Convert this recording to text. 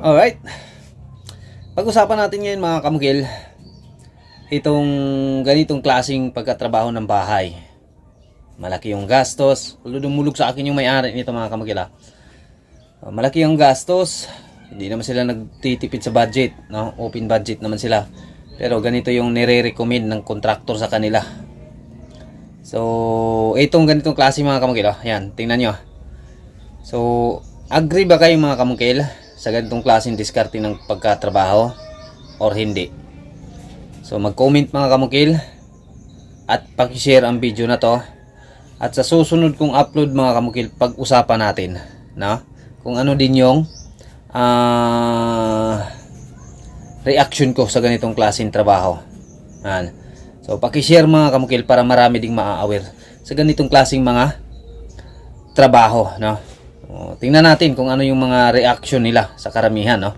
Alright. Pag-usapan natin ngayon mga kamukil, itong ganitong klasing pagkatrabaho ng bahay. Malaki yung gastos. Dumulog sa akin yung may-ari nito mga kamukil ah. Uh, Malaki yung gastos. Hindi naman sila nagtitipid sa budget. No? Open budget naman sila. Pero ganito yung nire-recommend ng contractor sa kanila. So, itong ganitong klase mga kamukil. Oh. Yan, tingnan nyo. So, agree ba kayo mga kamukil sa ganitong klaseng diskarte ng pagkatrabaho or hindi? So, mag-comment mga kamukil at paki-share ang video na to. At sa susunod kong upload mga kamukil, pag-usapan natin, no? Kung ano din yung ah reaction ko sa ganitong klaseng trabaho. Yan. So, paki-share mga kamukil para marami ding maa-aware sa ganitong klaseng mga trabaho, no? O, tingnan natin kung ano yung mga reaction nila sa karamihan, no?